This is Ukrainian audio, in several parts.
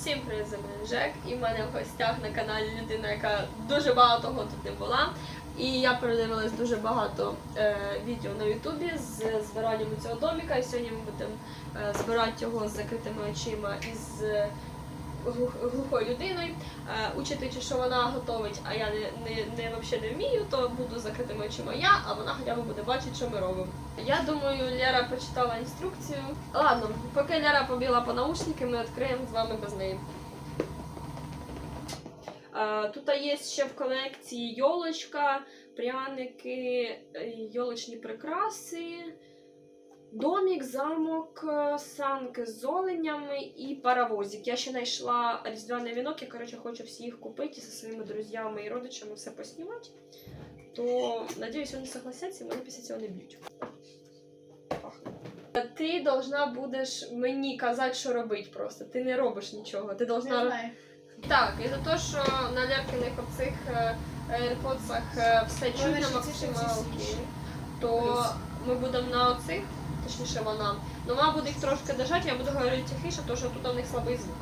Всім привіт, за мене Жек, і в мене в гостях на каналі людина, яка дуже багато того тут не була. І я передивилась дуже багато е, відео на Ютубі з збиранням цього доміка. І сьогодні ми будемо е, збирати його з закритими очима і з глух- глухою людиною. Е, учитываючи, що вона готовить, а я не, не, не, вообще не вмію, то буду закритими очима я, а вона хоча б буде бачити, що ми робимо. Я думаю, Лера прочитала інструкцію. Ладно, поки Лера побігла по наушники, ми відкриємо з вами без неї. Е, Тут є ще в колекції йолочка, пряники, йолочні прикраси, домік, замок, е, санки з оленями і паровозик. Я ще знайшла різдвяний вінок, я коротше, хочу всі їх купити і зі своїми друзями і родичами все поснімати. То, надіюсь, вони согласяться і мене після цього не б'ють. Ти должна будеш мені казати, що робити просто. Ти не робиш нічого. Ти должна Не знаю. так, і за те, що на лепкиних оцих е, AirPods е, все ці максималки, то ми будемо на оцих, точніше вона. Ну вона буде їх трошки держати, я буду говорити тихіше, тому що тут у них слабий звук.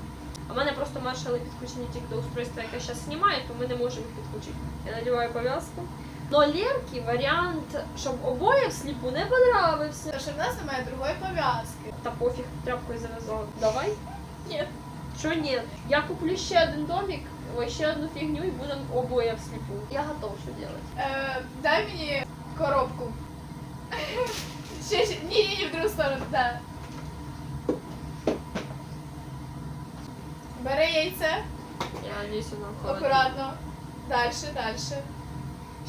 А в мене просто маршали підключені тільки до устройства, яке зараз знімає, то ми не можемо їх підключити. Я надіваю пов'язку. Но Лерки варіант, щоб обоє всліпу не понравився. Тому що в нас немає другої пов'язки. Та пофіг, тряпкою зав'язала. Давай? Ні. Що ні? Я куплю ще один домик, ой, ще одну фігню і будемо обоє всліпу. Я готов, що делать. Е, дай мені коробку. Ні, ні, в другу сторону, да. Бери яйце, Я вона входить. акуратно. Дальше, дальше.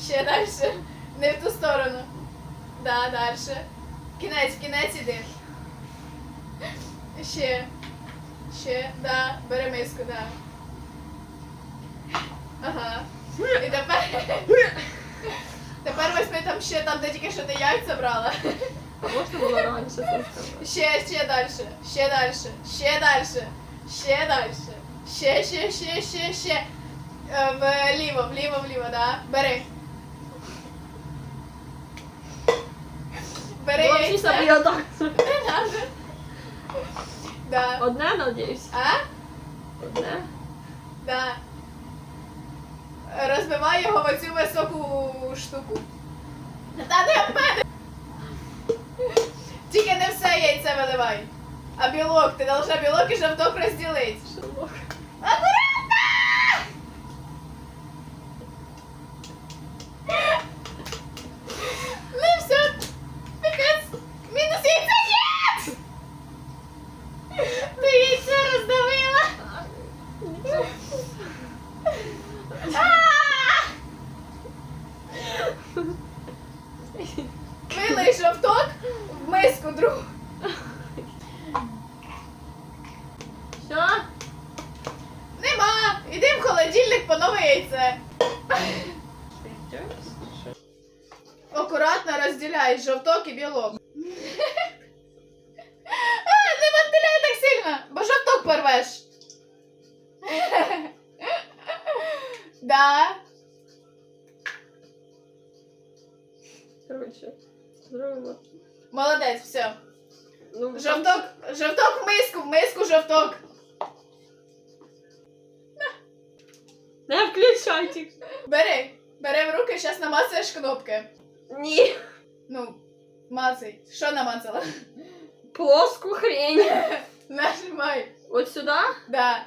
Ще дальше. Не в ту сторону. Да, дальше. Кінець, кінець іди. Ще. Ще, да. Бери миску, да. Ага. І тепер. Тепер візьми там ще там, де тільки що ти яйця брала. Можна було раніше це? Ще, ще дальше, ще дальше, ще дальше, ще дальше. Ще, ще, ще, ще, ще. Е, Вліво, вліво, вліво, да. Бери. Бери Ну, взагалі собі отак. Не надо. Да. Одне, надіюсь. А? Одне. Да. Розбивай його в оцю високу штуку. Та не в мене! Тільки не все яйце виливай. А білок, ти должна білок і жовток розділити. Шерлок. Аккуратно! Ну все, пикец, Коротше, зробимо. Молодець, все. Ну, Жовток, жовток в миску, в миску жовток. Не включайте. Бери, бери в руки, зараз намацаєш кнопки. Ні. Ну, мацай. Що намацала? Плоску хрень. Нажимай. От сюди? Да.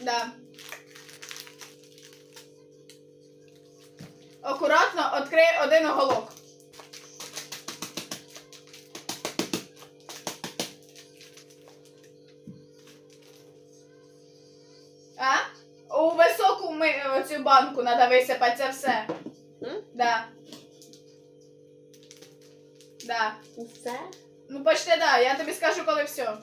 Да. Акуратно відкрий один оголок. А? У високу ми оцю банку треба висипати це все. М? Да. Да. Усе? Ну почти да, я тобі скажу, коли все.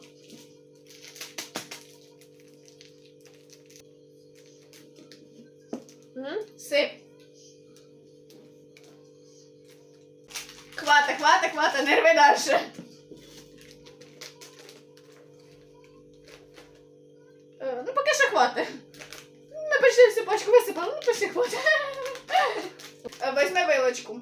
Хвата, хвата, хвата, не рви дальше. Е, Ну, поки що хвати. цепочку висипала, ну пиши хвост. Візьми вилочку.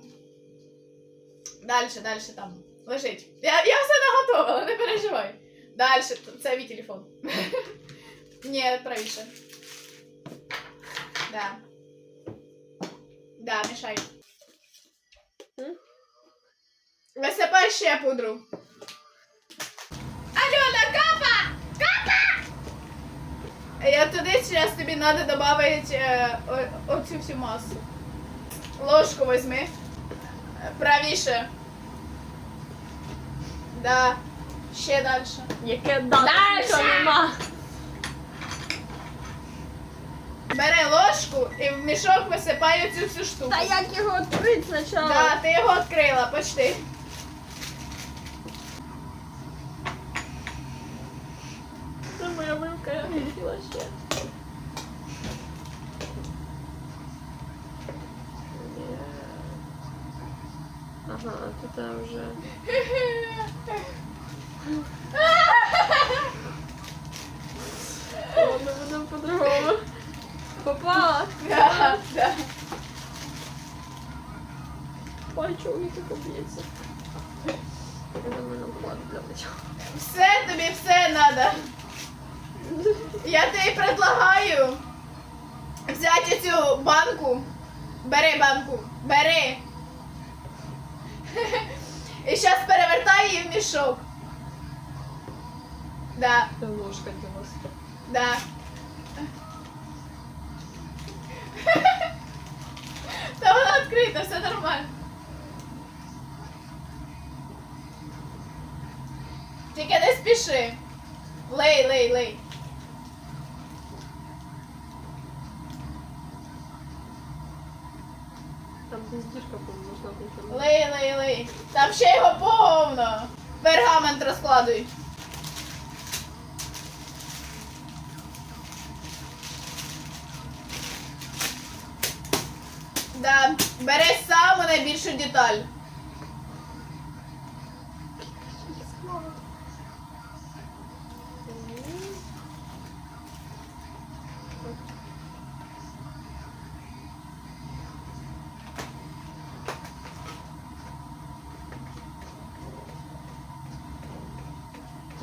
Дальше, дальше там. Лежить. Я, я все наготовила, не переживай. Дальше, це мій телефон. Ні, правіше. Да. Да, мішай. Ще пудру. Альона, капа! Капа! Я туди зараз тобі треба додати е, оцю всю масу. Ложку візьми. Е, Правіше. Да. Ще далі. Яке да, Дальше! нема. Бери ложку і в мішок висипай оцю всю штуку. Та як його відкрити спочатку? Да, ти його відкрила, почти. Це моя вилка, я хотіла ще. Ага, тут вже. Ладно, будемо по-другому. Попала? Да, да. Ой, чого мені так б'ється? Я думаю, нам хватить для початку. Все тобі все надо. Я тобі предлагаю взяти цю банку. Бери банку, бери. І зараз перевертай її в мішок. Да, Це ложка ділась. да. Та вона відкрита, все нормально. Тільки не спіши. Лей, лей, лей. Лий, лей, лей. Там ще його повно. Пергамент розкладуй. Да, бери саму найбільшу деталь.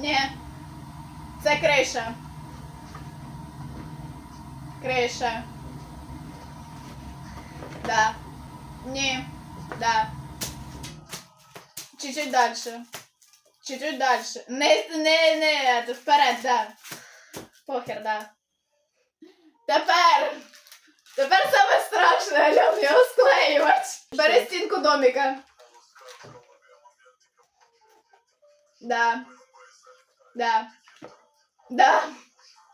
Ні. Це криша. Криша. Да. Ні. Да. Чуть-чуть дальше. Чуть-чуть дальше. Не, не, не, это, вперед, да. Похер, да. Тепер. Тепер саме страшне, Альон, його склеювати. Бери стінку домика. Да. Да. Да.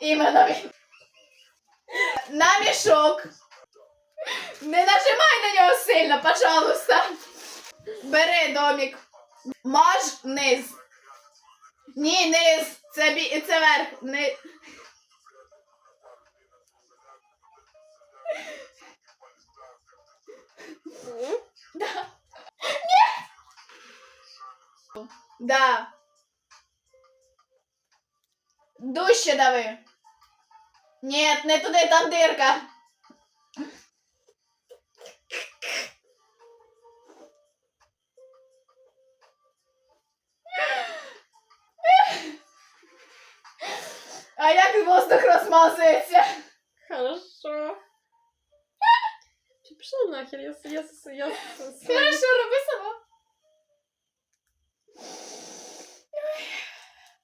Іменно він. На мішок. Не нажимай на нього сильно, пожалуйста. Бери домик. Маж низ. Ні, низ. Це бі... це верх. Ни... Да. Ні. Да. Дужче дави. Нет, не туди, там дирка. А як воздух розмазується? Хорошо. Чи пішла нахер, я, я, я, я, Хорошо, роби сама.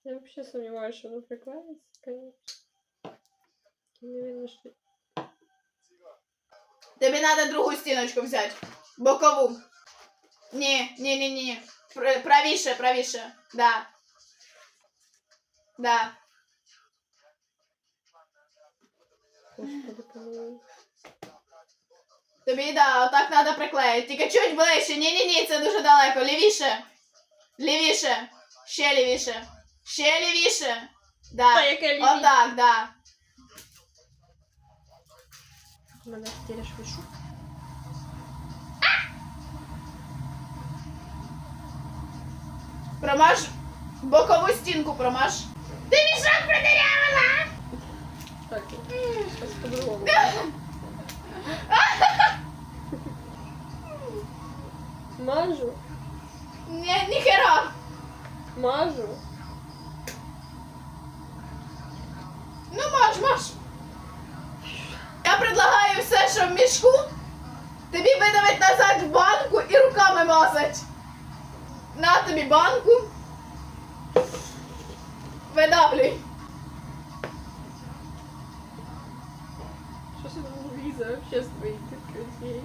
я вообще сомневаюсь, что оно приклеится, конечно. Не видно, что... Тобі треба другу стіночку взяти. Бокову. Ні, ні, ні, ні. Пр- Правіше, правіше. Да. Да. Тобі, да, отак треба приклеїти. Тільки чуть ближче. Ні, ні, ні, це дуже далеко. Лівіше. Лівіше. Ще лівіше. Ще лівіше. Да. Отак, да. Надо теперь швышу. Промаж бокову стінку промаж. Ты мешок продырявала! Так, щось по-другому. Мажу. Нет, не хера. Мажу. Ну, маж, маж. Мішку, тобі видавить назад в банку і руками мазать. На тобі банку. Видавлюй. Що ж не лізе вообще з твоєї тітки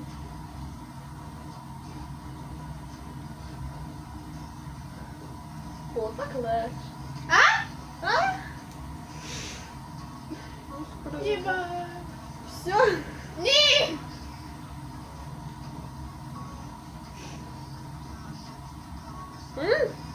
М?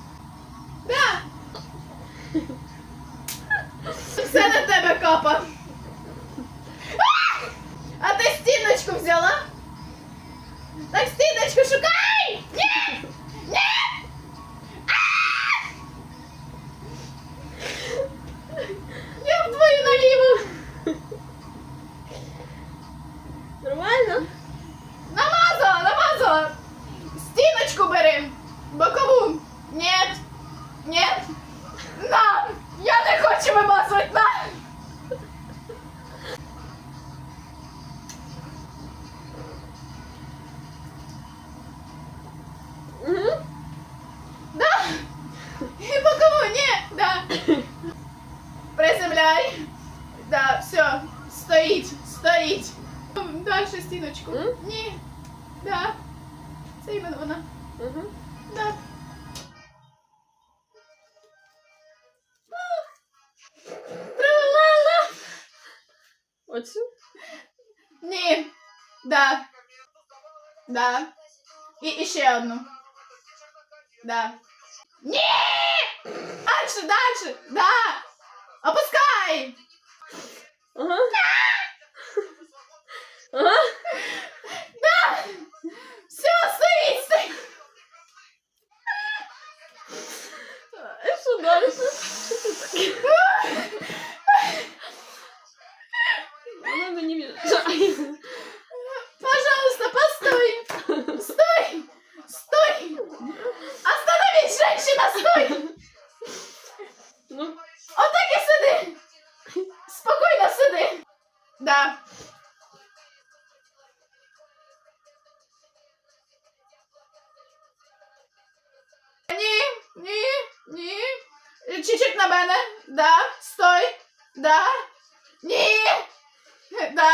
Да. Да. І, і ще одну. Да. Ні! Дальше, дальше! Да! Опускай! Ага. Ага. Да! Все, стоїть, стоїть! І що далі? Що це таке? Вона мені мішає. Женщина, стой! Ну, Отак і сиди! Спокійно сиди! Да. Ні, ні, ні. Чуть-чуть на мене. Да, стой. Да. Ні. Да.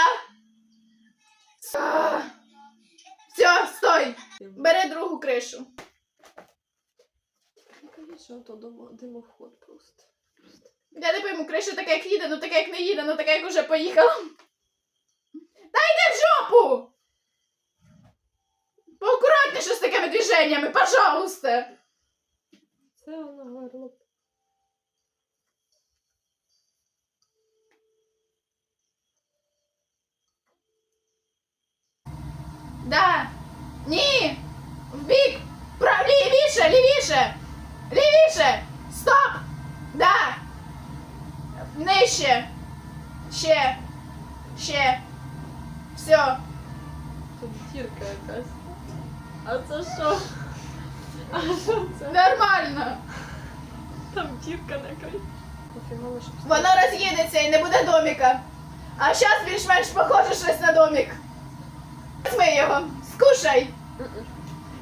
Все, стой. Бери другу кришу. Конечно, то димоход просто. Я не пойму, криша така як їде, ну така як не їде, ну така як уже поїхала. Та йди в жопу! Поаккуратніше з такими движеннями, пожалуйста. Це вона горло. Да. Ні. В бік. Прав... Лівіше, лівіше. Лівіше. Стоп. Да. Нижче. Ще. Ще. Все. Тут дірка якась. А це що? А що це? Нормально. Там дірка на край. Пофігало, Воно роз'їдеться і не буде доміка. А зараз більш-менш похоже щось на домік. Візьми його, скушай.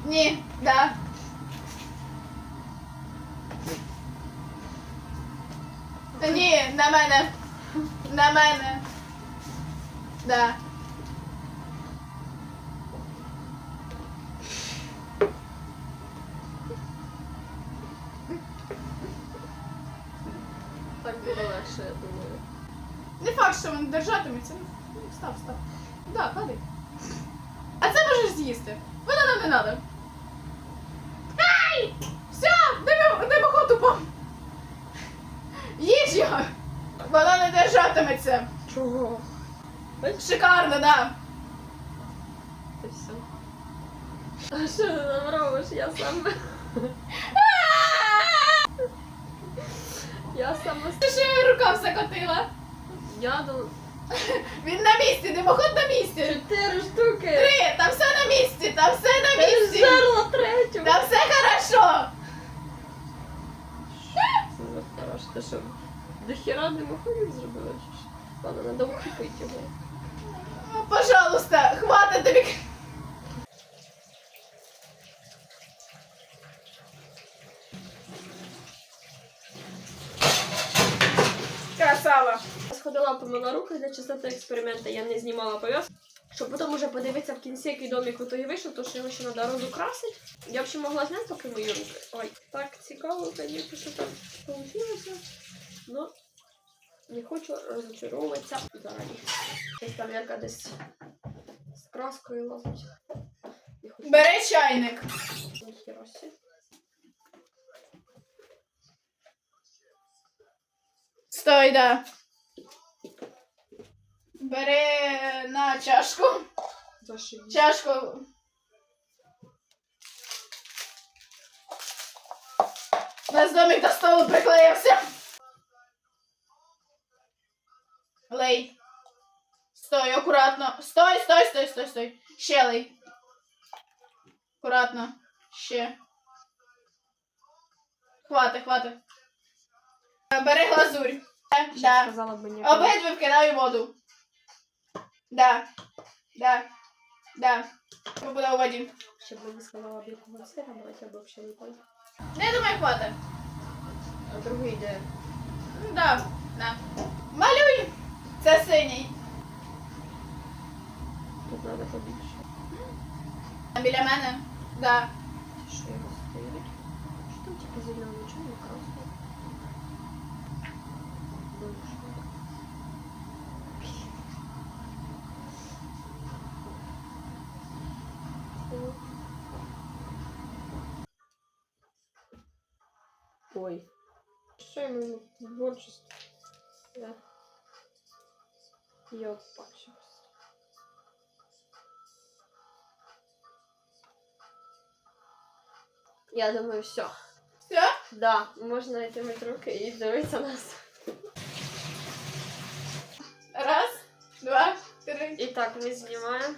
Ні, да. Ні, на мене. На мене. Да. Так буде легше, я думаю. Не факт, що він держатиметься. Ну, Став, став. Да, падай. А це можеш з'їсти. Воно нам не надо. Ай! Все, димо- димоход упав. Їж його. Воно не держатиметься. Чого? Шикарно, да. Це все. А що ти нам робиш? Я сам. Я сама. Ти що я рука закотила? Я до Він на місці, димоход на місці. чотири штуки. Три, там все на місці, там все на Я місці. жерла третю. Ти що, до хіра димоходів зробила чи що? Ладно, треба укріпити його. Ну, Пожалуйста, хватить тобі. Красава. Сходила помила руки для чистоти експерименту, я не знімала пов'язку. Щоб потім уже подивитися в кінці, який домик в вийшов, то що його ще треба розукрасити. Я взагалі могла зняти поки мої руки. Ой, так цікаво, звісно, що так вийшло. Ну, не хочу розочаровуватися зарані. Десь там яка десь з краскою лазить. Хочу. Бери чайник. Стой, да. Бери на чашку. Зашибіть. Чашку. У нас домик до столу приклеївся. Лей. Стой, акуратно. Стой, стой, стой, стой, стой. Ще лей. Акуратно. Ще. Хвати, хвати. Е, Бери глазурь. Е, Да. сказала б. Обидві вкидаю воду. Да. Да. Да. Хто буде у воді? Ще б не сказала б якого сира, брати, я б взагалі. Ну, я думаю, хватить. А другий йде. Ну, да. Да. Малюй. Це синій. Тут треба побільше. А Біля мене. Да. Що його стоїть? Що там типу зелений, чому не красний? Ой. Що йому творчество? Да. Я бачу. Я думаю, все. Все? Да, можна йти мити руки і дивитися нас. Раз, два, три. І так, ми знімаємо.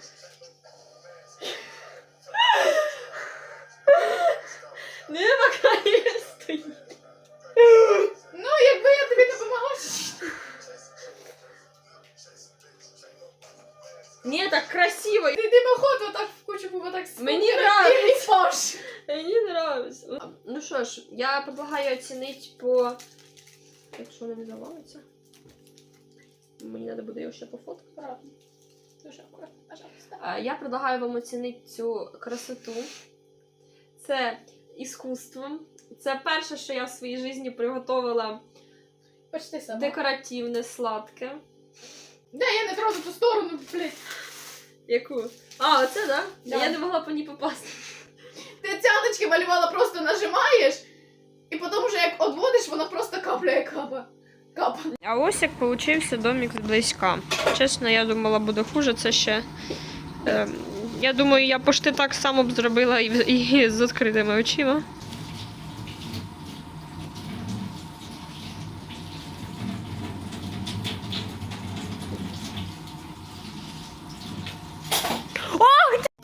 Не пока не ж, я предлагаю оцінити по. Якщо вона не завалиться. Мені треба буде його ще пофоткати. Дуже пожалуйста. Я предлагаю вам оцінити цю красоту. Це іскусство. Це перше, що я в своїй житті приготувала Почти сама. декоративне, сладке. Да, я не трону ту сторону, блядь. Яку? А, оце, да? Да. Я не могла по ній попасти. Цяточки малювала, просто нажимаєш, і потім вже як одводиш, вона просто капляє капа. Капа. А ось як получився домик зблизька. Чесно, я думала, буде хуже. Це ще. Е, я думаю, я пошти так само б зробила і, і з відкритими очима.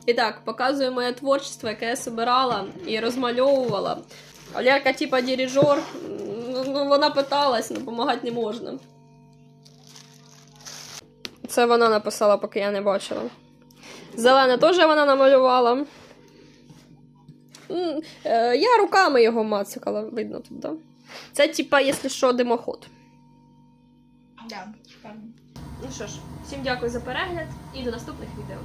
І так, показую моє творчество, яке я собирала і розмальовувала. Олерка, типа дирижер, ну, ну, вона питалась, але допомагати не можна. Це вона написала, поки я не бачила. Зелене теж вона намалювала. Е, Я руками його мацикала, видно тут, да? Це, типа, якщо що, димоход. Да, шикарно. Ну що ж, всім дякую за перегляд і до наступних відео.